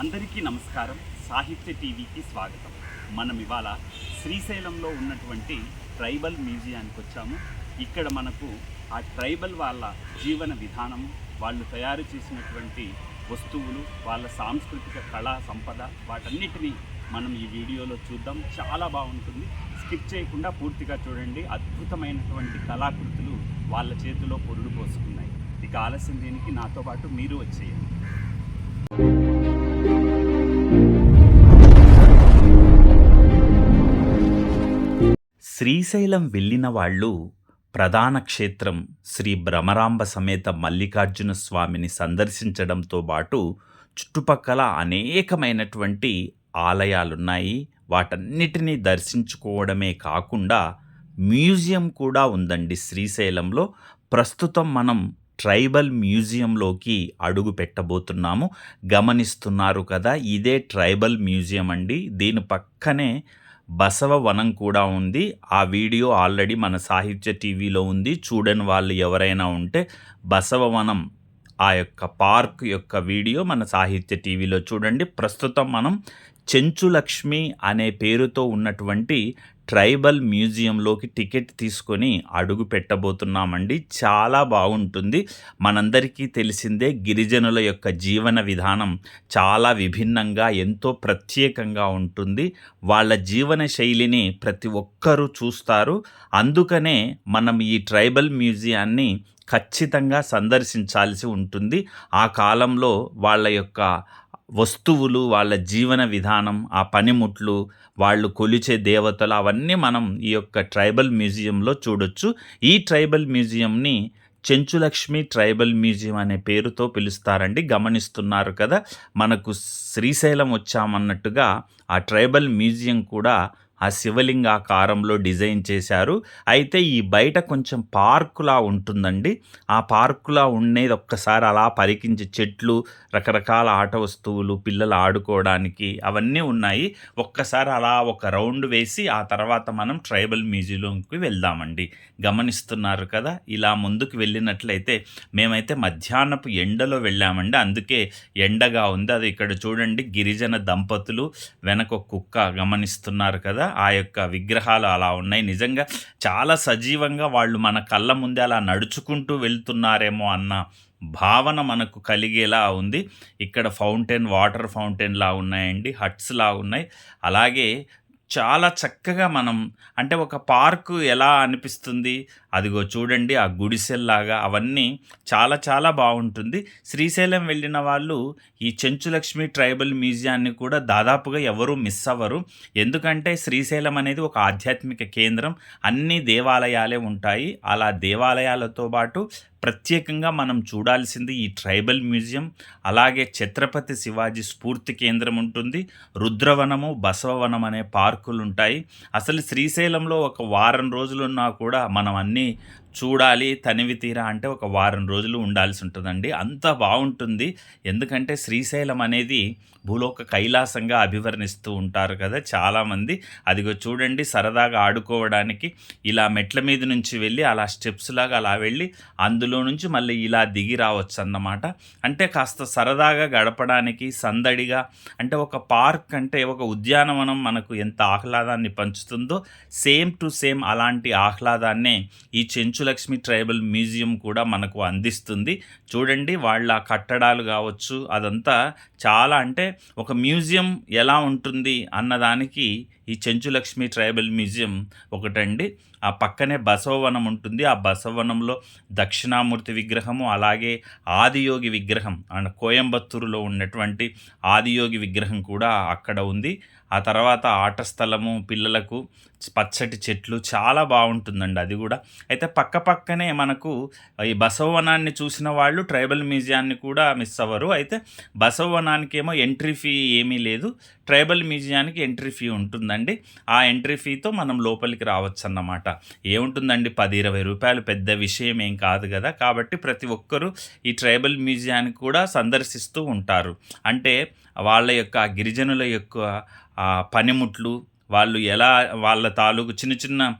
అందరికీ నమస్కారం. సాహిత్య టీవీకి స్వాగతం. మనం ఇవాళ శ్రీశైలంలో ఉన్నటువంటి ట్రైబల్ మ్యూజియానికి వచ్చాము. ఇక్కడ మనకు ఆ ట్రైబల్ వాళ్ళ జీవన విధానం వాళ్ళు తయారు చేసినటువంటి వస్తువులు వాళ్ళ సాంస్కృతిక కళా సంపద వాటన్నిటినీ మనం ఈ వీడియోలో చూద్దాం. చాలా బాగుంటుంది. స్కిప్ చేయకుండా పూర్తిగా చూడండి. అద్భుతమైనటువంటి కళాకృతులు వాళ్ళ చేతిలో పొరుడు పోసుకున్నాయి. ఇక ఆలస్యం దీనికి నాతో పాటు మీరు వచ్చేయండి. శ్రీశైలం వెళ్ళిన వాళ్ళు ప్రధాన క్షేత్రం శ్రీ భ్రమరాంబ సమేత మల్లికార్జున స్వామిని సందర్శించడంతో పాటు చుట్టుపక్కల అనేకమైనటువంటి ఆలయాలున్నాయి. వాటన్నిటినీ దర్శించుకోవడమే కాకుండా మ్యూజియం కూడా ఉందండి శ్రీశైలంలో. ప్రస్తుతం మనం ట్రైబల్ మ్యూజియంలోకి అడుగు పెట్టబోతున్నాము. గమనిస్తున్నారు కదా ఇదే ట్రైబల్ మ్యూజియం అండి. దీని పక్కనే బసవ వనం కూడా ఉంది. ఆ వీడియో ఆల్రెడీ మన సాహిత్య టీవీలో ఉంది. చూడని వాళ్ళు ఎవరైనా ఉంటే బసవ వనం ఆ యొక్క పార్క్ యొక్క వీడియో మన సాహిత్య టీవీలో చూడండి. ప్రస్తుతం మనం చెంచులక్ష్మి అనే పేరుతో ఉన్నటువంటి ట్రైబల్ మ్యూజియంలోకి టికెట్ తీసుకొని అడుగు పెట్టబోతున్నామండి. చాలా బాగుంటుంది. మనందరికీ తెలిసిందే గిరిజనుల యొక్క జీవన విధానం చాలా విభిన్నంగా ఎంతో ప్రత్యేకంగా ఉంటుంది. వాళ్ళ జీవన శైలిని ప్రతి ఒక్కరూ చూస్తారు. అందుకనే మనం ఈ ట్రైబల్ మ్యూజియాన్ని ఖచ్చితంగా సందర్శించాల్సి ఉంటుంది. ఆ కాలంలో వాళ్ళ యొక్క వస్తువులు వాళ్ళ జీవన విధానం ఆ పనిముట్లు వాళ్ళు కొలిచే దేవతలు అవన్నీ మనం ఈ యొక్క ట్రైబల్ మ్యూజియంలో చూడొచ్చు. ఈ ట్రైబల్ మ్యూజియంని చెంచులక్ష్మి ట్రైబల్ మ్యూజియం అనే పేరుతో పిలుస్తారండి గమనిస్తున్నారు కదా. మనకు శ్రీశైలం వచ్చామన్నట్టుగా ఆ ట్రైబల్ మ్యూజియం కూడా ఆ శివలింగాకారంలో డిజైన్ చేశారు. అయితే ఈ బయట కొంచెం పార్కులా ఉంటుందండి. ఆ పార్కులా ఉండేది ఒక్కసారి అలా పరికించి చెట్లు రకరకాల ఆట వస్తువులు పిల్లలు ఆడుకోవడానికి అవన్నీ ఉన్నాయి. ఒక్కసారి అలా ఒక రౌండ్ వేసి ఆ తర్వాత మనం ట్రైబల్ మ్యూజియంకి వెళ్దామండి. గమనిస్తున్నారు కదా ఇలా ముందుకు వెళ్ళినట్లయితే మేమైతే మధ్యాహ్నపు ఎండలో వెళ్ళామండి. అందుకే ఎండగా ఉంది. అది ఇక్కడ చూడండి గిరిజన దంపతులు వెనక కుక్క గమనిస్తున్నారు కదా ఆ యొక్క విగ్రహాలు అలా ఉన్నాయి. నిజంగా చాలా సజీవంగా వాళ్ళు మన కళ్ళ ముందే అలా నడుచుకుంటూ వెళ్తున్నారేమో అన్న భావన మనకు కలిగేలా ఉంది. ఇక్కడ ఫౌంటైన్ వాటర్ ఫౌంటైన్లా ఉన్నాయండి. హట్స్లా ఉన్నాయి. అలాగే చాలా చక్కగా మనం అంటే ఒక పార్కు ఎలా అనిపిస్తుంది అదిగో చూడండి ఆ గుడిసెల్లాగా అవన్నీ చాలా చాలా బాగుంటుంది. శ్రీశైలం వెళ్ళిన వాళ్ళు ఈ చెంచులక్ష్మి ట్రైబల్ మ్యూజియాన్ని కూడా దాదాపుగా ఎవరూ మిస్ అవ్వరు. ఎందుకంటే శ్రీశైలం అనేది ఒక ఆధ్యాత్మిక కేంద్రం అన్ని దేవాలయాలే ఉంటాయి. అలా దేవాలయాలతో పాటు ప్రత్యేకంగా మనం చూడాల్సింది ఈ ట్రైబల్ మ్యూజియం అలాగే ఛత్రపతి శివాజీ స్ఫూర్తి కేంద్రం ఉంటుంది రుద్రవనము బసవవనం అనే పార్కులు ఉంటాయి అసలు శ్రీశైలంలో ఒక వారం రోజులున్నా కూడా మనం అన్నీ చూడాలి తనివి తీరా అంటే ఒక వారం రోజులు ఉండాల్సి ఉంటుందండి. అంత బాగుంటుంది. ఎందుకంటే శ్రీశైలం అనేది భూలోక కైలాసంగా అభివర్ణిస్తూ ఉంటారు కదా చాలామంది. అదిగో చూడండి సరదాగా ఆడుకోవడానికి ఇలా మెట్ల మీద నుంచి వెళ్ళి అలా స్టెప్స్ లాగా అలా వెళ్ళి అందులో నుంచి మళ్ళీ ఇలా దిగి రావచ్చు అన్నమాట అంటే కాస్త సరదాగా గడపడానికి సందడిగా అంటే ఒక పార్క్ అంటే ఒక ఉద్యానవనం మనకు ఎంత ఆహ్లాదాన్ని పంచుతుందో సేమ్ టు సేమ్ అలాంటి ఆహ్లాదాన్నే ఈ చెంచు చెంచులక్ష్మి ట్రైబల్ మ్యూజియం కూడా మనకు అందిస్తుంది. చూడండి వాళ్ళ కట్టడాలు కావచ్చు అదంతా చాలా అంటే ఒక మ్యూజియం ఎలా ఉంటుంది అన్నదానికి ఈ చెంచులక్ష్మి ట్రైబల్ మ్యూజియం ఒకటండి. ఆ పక్కనే బసవవనం ఉంటుంది. ఆ బసవవనంలో దక్షిణామూర్తి విగ్రహము అలాగే ఆదియోగి విగ్రహం అండ్ కోయంబత్తూరులో ఉన్నటువంటి ఆదియోగి విగ్రహం కూడా అక్కడ ఉంది. ఆ తర్వాత ఆట స్థలము పిల్లలకు పచ్చటి చెట్లు చాలా బాగుంటుందండి అది కూడా. అయితే పక్క పక్కనే మనకు ఈ బసవవనాన్ని చూసిన వాళ్ళు ట్రైబల్ మ్యూజియాన్ని కూడా మిస్ అవ్వరు. అయితే బసవవనానికి ఏమో ఎంట్రీ ఫీ ఏమీ లేదు. ట్రైబల్ మ్యూజియానికి ఎంట్రీ ఫీ ఉంటుందండి. ఆ ఎంట్రీ ఫీతో మనం లోపలికి రావచ్చు అన్నమాట ఏముంటుందండి? పది ఇరవై రూపాయలు పెద్ద విషయం ఏం కాదు కదా? కాబట్టి ప్రతి ఒక్కరూ ఈ ట్రైబల్ మ్యూజియాన్ని కూడా సందర్శిస్తూ ఉంటారు. అంటే వాళ్ళ యొక్క గిరిజనుల యొక్క పనిముట్లు వాళ్ళు ఎలా వాళ్ళ తాలూకు చిన్న చిన్న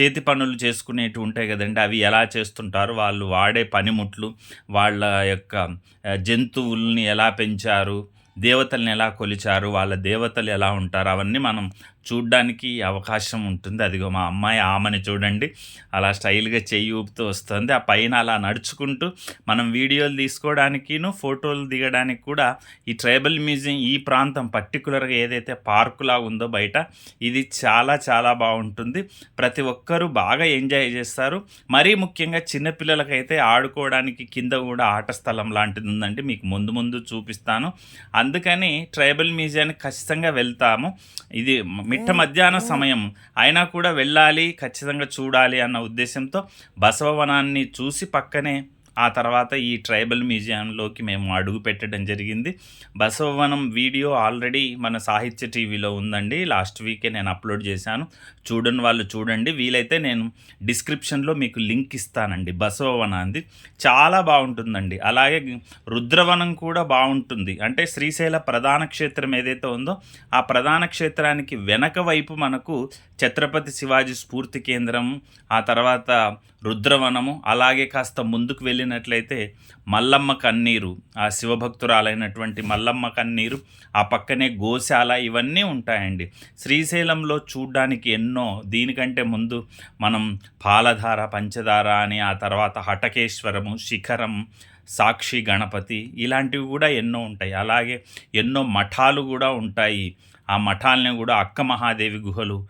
చేతి పనులు చేసుకునేటివి ఉంటాయి కదండి. అవి ఎలా చేస్తుంటారు? వాళ్ళు వాడే పనిముట్లు వాళ్ళ యొక్క జంతువుల్ని ఎలా పెంచారు? దేవతల్ని ఎలా కొలిచారు? వాళ్ళ దేవతలు ఎలా ఉంటారు? అవన్నీ మనం చూడ్డానికి అవకాశం ఉంటుంది. అదిగో మా అమ్మాయి ఆమెని చూడండి. అలా స్టైల్గా చెయ్యి ఊపుతూ వస్తుంది. ఆ పైన అలా నడుచుకుంటూ మనం వీడియోలు తీసుకోవడానికిను ఫోటోలు దిగడానికి కూడా ఈ ట్రైబల్ మ్యూజియం ఈ ప్రాంతం పర్టికులర్గా ఏదైతే పార్కులా ఉందో బయట ఇది చాలా చాలా బాగుంటుంది. ప్రతి ఒక్కరూ బాగా ఎంజాయ్ చేస్తారు. మరీ ముఖ్యంగా చిన్నపిల్లలకైతే ఆడుకోవడానికి కింద కూడా ఆట స్థలం లాంటిది ఉందండి. మీకు ముందు ముందు చూపిస్తాను. అందుకని ట్రైబల్ మ్యూజియానికి ఖచ్చితంగా వెళ్తాము. ఇది మిట్ట మధ్యాహ్న సమయం. అయినా కూడా వెళ్ళాలి ఖచ్చితంగా చూడాలి అన్న ఉద్దేశంతో బసవవనాన్ని చూసి పక్కనే ఆ తర్వాత ఈ ట్రైబల్ మ్యూజియంలోకి మేము అడుగు పెట్టడం జరిగింది. బసవవనం వీడియో ఆల్రెడీ మన సాహిత్య టీవీలో ఉందండి. లాస్ట్ వీకే నేను అప్లోడ్ చేశాను. చూడని వాళ్ళు చూడండి. వీలైతే నేను డిస్క్రిప్షన్లో మీకు లింక్ ఇస్తానండి బసవవనాంది చాలా బాగుంటుందండి. అలాగే రుద్రవనం కూడా బాగుంటుంది. అంటే శ్రీశైల ప్రధాన క్షేత్రం ఏదైతే ఉందో ఆ ప్రధాన క్షేత్రానికి వెనక వైపు మనకు ఛత్రపతి శివాజీ స్ఫూర్తి కేంద్రం ఆ తర్వాత రుద్రవనము అలాగే కాస్త ముందుకు వెళ్ళినట్లయితే మల్లమ్మ కన్నీరు ఆ శివభక్తురాలైనటువంటి మల్లమ్మ కన్నీరు ఆ పక్కనే గోశాల ఇవన్నీ ఉంటాయండి. శ్రీశైలంలో చూడ్డానికి ఎన్నో దీనికంటే ముందు మనం పాలధార పంచదార అని ఆ తర్వాత హటకేశ్వరము శిఖరం సాక్షి గణపతి ఇలాంటివి కూడా ఎన్నో ఉంటాయి. అలాగే ఎన్నో మఠాలు కూడా ఉంటాయి. ఆ మఠాలని కూడా అక్క మహాదేవి గుహలు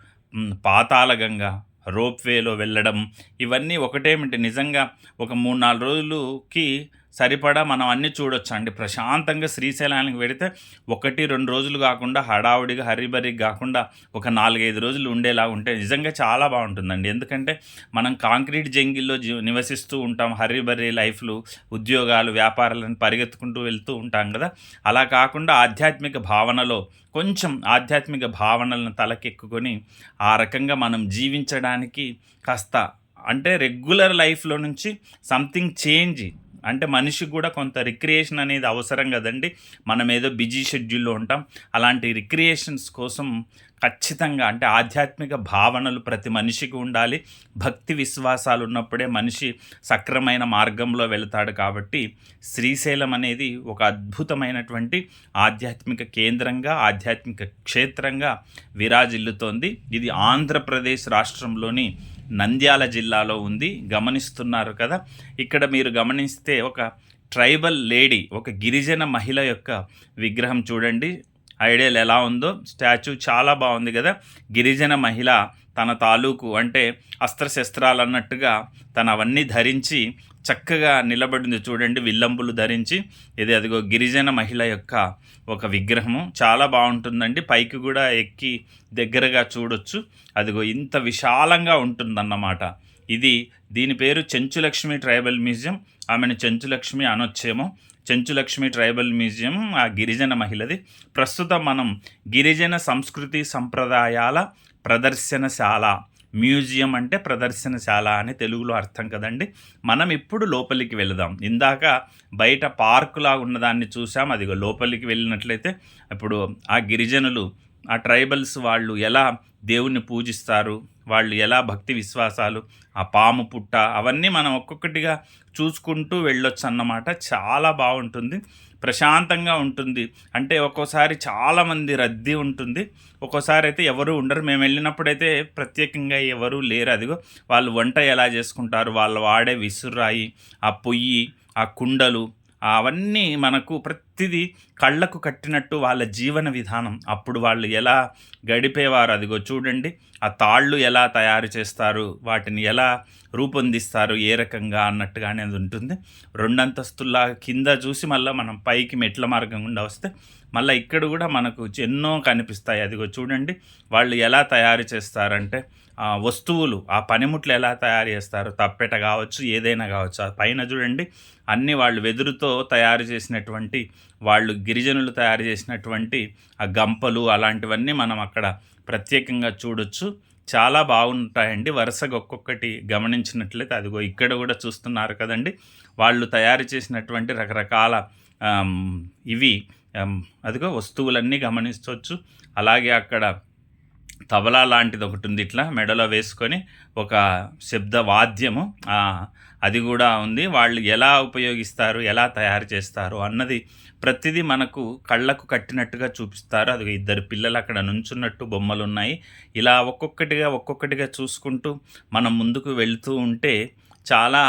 పాతాళగంగ రోప్వేలో వెళ్ళడం ఇవన్నీ ఒకటేమిటి? నిజంగా ఒక మూడు నాలుగు రోజులకి సరిపడా మనం అన్నీ చూడొచ్చు అండి ప్రశాంతంగా శ్రీశైలానికి వెడితే ఒకటి రెండు రోజులు కాకుండా హడావుడిగా హరిబరికి కాకుండా ఒక నాలుగైదు రోజులు ఉండేలా ఉంటే నిజంగా చాలా బాగుంటుందండి. ఎందుకంటే మనం కాంక్రీట్ జంగిల్లో నివసిస్తూ ఉంటాం. హరిబరి లైఫ్లు ఉద్యోగాలు వ్యాపారాలను పరిగెత్తుకుంటూ వెళ్తూ ఉంటాం కదా. అలా కాకుండా ఆధ్యాత్మిక భావనలో కొంచెం ఆధ్యాత్మిక భావనలను తలకెక్కుకొని ఆ రకంగా మనం జీవించడానికి కాస్త అంటే రెగ్యులర్ లైఫ్లో నుంచి సంథింగ్ చేంజ్ అంటే మనిషికి కూడా కొంత రిక్రియేషన్ అనేది అవసరం కదండి. మనం ఏదో బిజీ షెడ్యూల్లో ఉంటాం. అలాంటి రిక్రియేషన్స్ కోసం ఖచ్చితంగా అంటే ఆధ్యాత్మిక భావనలు ప్రతి మనిషికి ఉండాలి. భక్తి విశ్వాసాలు ఉన్నప్పుడే మనిషి సక్రమైన మార్గంలో వెళతాడు కాబట్టి శ్రీశైలం అనేది ఒక అద్భుతమైనటువంటి ఆధ్యాత్మిక కేంద్రంగా ఆధ్యాత్మిక క్షేత్రంగా విరాజిల్లుతోంది. ఇది ఆంధ్రప్రదేశ్ రాష్ట్రంలోని నంద్యాల జిల్లాలో ఉంది. గమనిస్తున్నారు కదా. ఇక్కడ మీరు గమనిస్తే ఒక ట్రైబల్ లేడీ ఒక గిరిజన మహిళ యొక్క విగ్రహం చూడండి. ఐడియల్ ఎలా ఉందో. స్టాచ్యూ చాలా బాగుంది కదా. గిరిజన మహిళ తన తాలూకు అంటే అస్త్రశస్త్రాలు అన్నట్టుగా తన అవన్నీ ధరించి చక్కగా నిలబడింది చూడండి విల్లంబులు ధరించి. ఇది అదిగో గిరిజన మహిళ యొక్క ఒక విగ్రహము. చాలా బాగుంటుందండి. పైకి కూడా ఎక్కి దగ్గరగా చూడొచ్చు. అదిగో ఇంత విశాలంగా ఉంటుందన్నమాట. ఇది దీని పేరు చెంచులక్ష్మి ట్రైబల్ మ్యూజియం. ఆమెను చెంచులక్ష్మి అనొచ్చేమో. చెంచులక్ష్మి ట్రైబల్ మ్యూజియం ఆ గిరిజన మహిళది. ప్రస్తుతం మనం గిరిజన సంస్కృతి సంప్రదాయాల ప్రదర్శనశాల. మ్యూజియం అంటే ప్రదర్శనశాల అని తెలుగులో అర్థం కదండి. మనం ఇప్పుడు లోపలికి వెళదాం. ఇందాక బయట పార్కులా ఉన్నదాన్ని చూసాం అదిగో లోపలికి వెళ్ళినట్లయితే ఇప్పుడు ఆ గిరిజనులు ఆ ట్రైబల్స్ వాళ్ళు ఎలా దేవుణ్ణి పూజిస్తారు? వాళ్ళు ఎలా భక్తి విశ్వాసాలు ఆ పాము పుట్ట అవన్నీ మనం ఒక్కొక్కటిగా చూసుకుంటూ వెళ్ళొచ్చు అన్నమాట చాలా బాగుంటుంది. ప్రశాంతంగా ఉంటుంది. అంటే ఒక్కోసారి చాలామంది రద్దీ ఉంటుంది. ఒక్కోసారి అయితే ఎవరు ఉండరు. మేము వెళ్ళినప్పుడైతే ప్రత్యేకంగా ఎవరు లేరు. అదిగో వాళ్ళు వంట ఎలా చేసుకుంటారు? వాళ్ళు వాడే విసురాయి ఆ పొయ్యి ఆ కుండలు అవన్నీ మనకు ప్రతిదీ కళ్ళకు కట్టినట్టు వాళ్ళ జీవన విధానం. అప్పుడు వాళ్ళు ఎలా గడిపేవారు? అదిగో చూడండి. ఆ తాళ్ళు ఎలా తయారు చేస్తారు? వాటిని ఎలా రూపొందిస్తారు? ఏ రకంగా అన్నట్టుగానే అది ఉంటుంది. రెండంతస్తుల్లా కింద చూసి మళ్ళీ మనం పైకి మెట్ల మార్గం గుండా వస్తే మళ్ళీ ఇక్కడ కూడా మనకు ఎన్నో కనిపిస్తాయి. అదిగో చూడండి. వాళ్ళు ఎలా తయారు చేస్తారంటే వస్తువులు ఆ పనిముట్లు ఎలా తయారు చేస్తారు తప్పెట కావచ్చు ఏదైనా కావచ్చు ఆ పైన చూడండి అన్నీ వాళ్ళు వెదురుతో తయారు చేసినటువంటి వాళ్ళు గిరిజనులు తయారు చేసినటువంటి ఆ గంపలు అలాంటివన్నీ మనం అక్కడ ప్రత్యేకంగా చూడొచ్చు. చాలా బాగుంటాయండి. వరుసగా ఒక్కొక్కటి గమనించినట్లయితే అదిగో ఇక్కడ కూడా చూస్తున్నారు కదండి. వాళ్ళు తయారు చేసినటువంటి రకరకాల ఇవి అదిగో వస్తువులన్నీ గమనించవచ్చు అలాగే అక్కడ తబలా లాంటిది ఒకటి ఉంది ఇట్లా మెడలో వేసుకొని ఒక శబ్ద వాద్యము. అది కూడా ఉంది. వాళ్ళు ఎలా ఉపయోగిస్తారు ఎలా తయారు చేస్తారు అన్నది ప్రతిదీ మనకు కళ్ళకు కట్టినట్టుగా చూపిస్తారు. అది ఇద్దరు పిల్లలు అక్కడ నుంచున్నట్టు బొమ్మలు ఉన్నాయి. ఇలా ఒక్కొక్కటిగా ఒక్కొక్కటిగా చూసుకుంటూ మనం ముందుకు వెళుతూ ఉంటే చాలా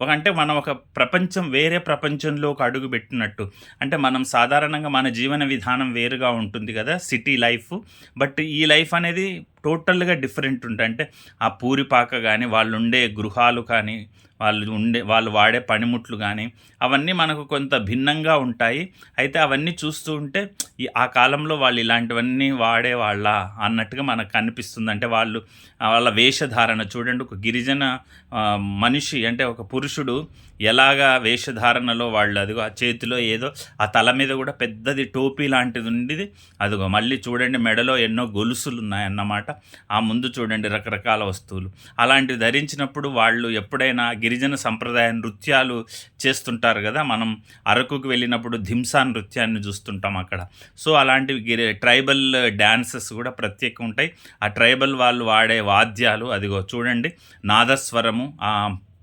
ఒక అంటే మనం ఒక ప్రపంచం వేరే ప్రపంచంలో ఒక అడుగు పెట్టినట్టు. అంటే మనం సాధారణంగా మన జీవన విధానం వేరుగా ఉంటుంది కదా సిటీ లైఫ్. బట్ ఈ లైఫ్ అనేది టోటల్గా డిఫరెంట్ ఉంటాయి. అంటే ఆ పూరిపాక కానీ వాళ్ళు ఉండే గృహాలు కానీ వాళ్ళు ఉండే వాళ్ళు వాడే పనిముట్లు కానీ అవన్నీ మనకు కొంత భిన్నంగా ఉంటాయి. అయితే అవన్నీ చూస్తూ ఉంటే ఈ ఆ కాలంలో వాళ్ళు ఇలాంటివన్నీ వాడే వాళ్ళ అన్నట్టుగా మనకు కనిపిస్తుంది అంటే వాళ్ళు వాళ్ళ వేషధారణ చూడండి ఒక గిరిజన మనిషి అంటే ఒక పురుషుడు ఎలాగా వేషధారణలో వాళ్ళు అదిగో ఆ చేతిలో ఏదో ఆ తల మీద కూడా పెద్దది టోపీ లాంటిది ఉండేది. అదిగో మళ్ళీ చూడండి మెడలో ఎన్నో గొలుసులు ఉన్నాయన్నమాట. ఆ ముందు చూడండి రకరకాల వస్తువులు. అలాంటివి ధరించినప్పుడు వాళ్ళు ఎప్పుడైనా గిరిజన సంప్రదాయ నృత్యాలు చేస్తుంటారు కదా మనం అరకుకు వెళ్ళినప్పుడు ధింసా నృత్యాన్ని చూస్తుంటాం అక్కడ. సో అలాంటివి గిరి ట్రైబల్ డ్యాన్సెస్ కూడా ప్రత్యేకం ఉంటాయి. ఆ ట్రైబల్ వాళ్ళు వాడే వాద్యాలు అదిగో చూడండి నాదస్వరము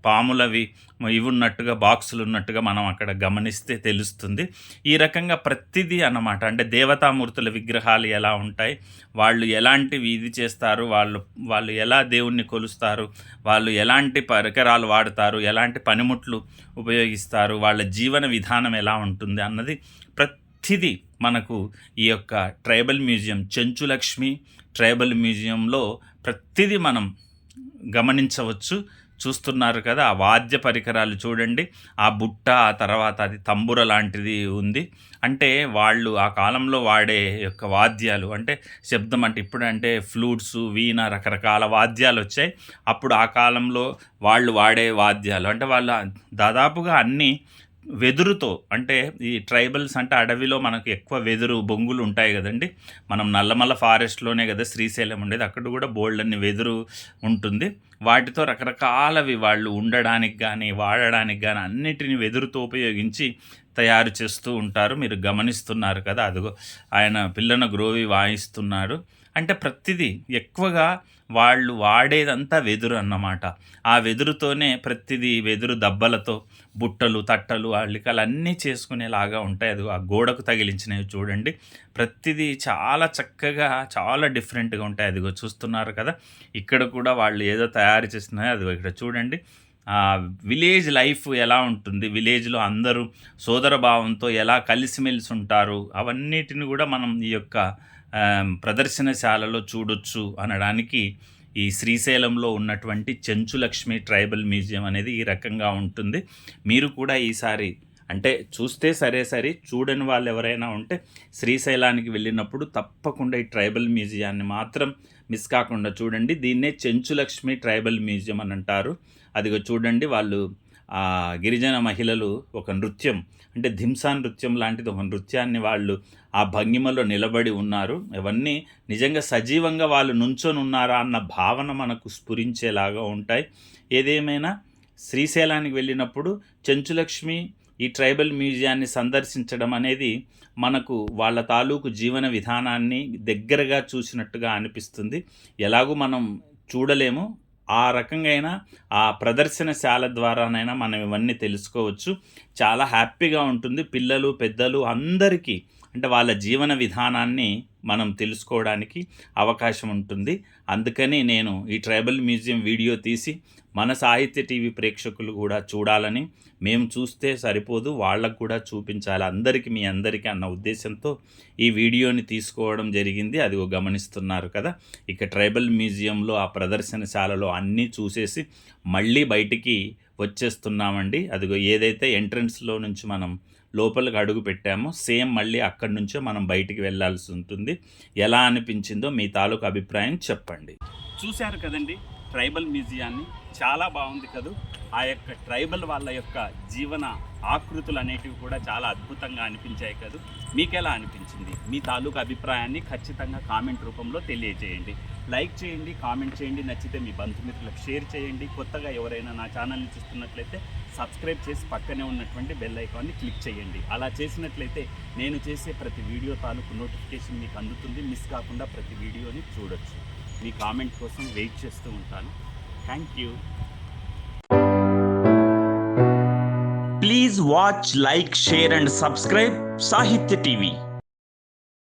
పాములవి ఇవి ఉన్నట్టుగా బాక్సులు ఉన్నట్టుగా మనం అక్కడ గమనిస్తే తెలుస్తుంది. ఈ రకంగా ప్రతిదీ అన్నమాట. అంటే దేవతామూర్తుల విగ్రహాలు ఎలా ఉంటాయి వాళ్ళు ఎలాంటివి ఇది చేస్తారు వాళ్ళు వాళ్ళు ఎలా దేవుణ్ణి కొలుస్తారు వాళ్ళు ఎలాంటి పరికరాలు వాడతారు ఎలాంటి పనిముట్లు ఉపయోగిస్తారు వాళ్ళ జీవన విధానం ఎలా ఉంటుంది అన్నది ప్రతిదీ మనకు ఈ యొక్క ట్రైబల్ మ్యూజియం చెంచులక్ష్మి ట్రైబల్ మ్యూజియంలో ప్రతిదీ మనం గమనించవచ్చు. చూస్తున్నారు కదా ఆ వాద్య పరికరాలు చూడండి. ఆ బుట్ట ఆ తర్వాత అది తంబుర లాంటిది ఉంది. అంటే వాళ్ళు ఆ కాలంలో వాడే యొక్క వాద్యాలు అంటే శబ్దం అంటే ఇప్పుడు అంటే ఫ్లూట్స్ వీణ రకరకాల వాద్యాలు వచ్చాయి. అప్పుడు ఆ కాలంలో వాళ్ళు వాడే వాద్యాలు అంటే వాళ్ళు దాదాపుగా అన్నీ వెదురుతో అంటే ఈ ట్రైబల్స్ అంటే అడవిలో మనకు ఎక్కువ వెదురు బొంగులు ఉంటాయి కదండి. మనం నల్లమల్ల ఫారెస్ట్లోనే కదా శ్రీశైలం ఉండేది. అక్కడ కూడా బోల్డ్ అన్ని వెదురు ఉంటుంది. వాటితో రకరకాలవి వాళ్ళు ఉండడానికి కానీ వాడడానికి కానీ అన్నిటిని వెదురుతో ఉపయోగించి తయారు చేస్తూ ఉంటారు. మీరు గమనిస్తున్నారు కదా అదిగో ఆయన పిల్లన గ్రోవి వాయిస్తున్నారు అంటే ప్రతిదీ ఎక్కువగా వాళ్ళు వాడేదంతా వెదురు అన్నమాట. ఆ వెదురుతోనే ప్రతిదీ వెదురు దబ్బలతో బుట్టలు తట్టలు అల్లికలు అన్నీ చేసుకునేలాగా ఉంటాయి. అది ఆ గోడకు తగిలించినవి చూడండి. ప్రతిదీ చాలా చక్కగా చాలా డిఫరెంట్గా ఉంటాయి. అదిగో చూస్తున్నారు కదా. ఇక్కడ కూడా వాళ్ళు ఏదో తయారు చేస్తున్నాయి అదిగో ఇక్కడ చూడండి. విలేజ్ లైఫ్ ఎలా ఉంటుంది? విలేజ్లో అందరూ సోదర భావంతో ఎలా కలిసిమెలిసి ఉంటారు? అవన్నిటిని కూడా మనం ఈ యొక్క ప్రదర్శనశాలలో చూడొచ్చు అనడానికి ఈ శ్రీశైలంలో ఉన్నటువంటి చెంచులక్ష్మి ట్రైబల్ మ్యూజియం అనేది ఈ రకంగా ఉంటుంది. మీరు కూడా ఈసారి అంటే చూస్తే సరే సరే చూడని వాళ్ళు ఎవరైనా ఉంటే శ్రీశైలానికి వెళ్ళినప్పుడు తప్పకుండా ఈ ట్రైబల్ మ్యూజియాన్ని మాత్రం మిస్ కాకుండా చూడండి. దీన్నే చెంచులక్ష్మి ట్రైబల్ మ్యూజియం అని అంటారు. అదిగో చూడండి వాళ్ళు ఆ గిరిజన మహిళలు ఒక నృత్యం అంటే ధింసా నృత్యం లాంటిది ఒక నృత్యాన్ని వాళ్ళు ఆ భంగిమలో నిలబడి ఉన్నారు. ఇవన్నీ నిజంగా సజీవంగా వాళ్ళు నుంచొని ఉన్నారా అన్న భావన మనకు స్ఫురించేలాగా ఉంటాయి. ఏదేమైనా శ్రీశైలానికి వెళ్ళినప్పుడు చెంచులక్ష్మి ఈ ట్రైబల్ మ్యూజియాన్ని సందర్శించడం అనేది మనకు వాళ్ళ తాలూకు జీవన విధానాన్ని దగ్గరగా చూసినట్టుగా అనిపిస్తుంది. ఎలాగూ మనం చూడలేము. ఆ రకంగా ఆ ప్రదర్శనశాల ద్వారానైనా మనం ఇవన్నీ తెలుసుకోవచ్చు. చాలా హ్యాపీగా ఉంటుంది. పిల్లలు పెద్దలు అందరికీ అంటే వాళ్ళ జీవన విధానాన్ని మనం తెలుసుకోవడానికి అవకాశం ఉంటుంది. అందుకని నేను ఈ ట్రైబల్ మ్యూజియం వీడియో తీసి మన సాహిత్య టీవీ ప్రేక్షకులు కూడా చూడాలని మేము చూస్తే సరిపోదు వాళ్ళకు కూడా చూపించాలి అందరికీ మీ అందరికీ అన్న ఉద్దేశంతో ఈ వీడియోని తీసుకోవడం జరిగింది. అది గమనిస్తున్నారు కదా. ఇక ట్రైబల్ మ్యూజియంలో ఆ ప్రదర్శనశాలలో అన్నీ చూసేసి మళ్ళీ బయటికి వచ్చేస్తున్నామండి. అదిగో ఏదైతే ఎంట్రన్స్లో నుంచి మనం లోపలికి అడుగు పెట్టామో సేమ్ మళ్ళీ అక్కడి నుంచే మనం బయటికి వెళ్ళాల్సి ఉంటుంది. ఎలా అనిపించిందో మీ తాలూకు అభిప్రాయం చెప్పండి. చూశారు కదండి. ట్రైబల్ మ్యూజియాన్ని చాలా బాగుంది కదూ. ఆ యొక్క ట్రైబల్ వాళ్ళ యొక్క జీవన ఆకృతులు అనేటివి కూడా చాలా అద్భుతంగా అనిపించాయి కదూ. మీకు ఎలా అనిపించింది? మీ తాలూకు అభిప్రాయాన్ని ఖచ్చితంగా కామెంట్ రూపంలో తెలియజేయండి. లైక్ చేయండి కామెంట్ చేయండి నచ్చితే మీ బంధుమిత్రులకు షేర్ చేయండి. కొత్తగా ఎవరైనా నా ఛానల్ని చూస్తున్నట్లయితే సబ్స్క్రైబ్ చేసి పక్కనే ఉన్నటువంటి బెల్ ఐకాన్ని క్లిక్ చేయండి. అలా చేసినట్లయితే నేను చేసే ప్రతి వీడియో తాలూకు నోటిఫికేషన్ మీకు అందుతుంది. మిస్ కాకుండా ప్రతి వీడియోని చూడొచ్చు. మీ కామెంట్ కోసం వెయిట్ చేస్తూ ఉంటాను. Thank you please watch like share and subscribe Sahitya TV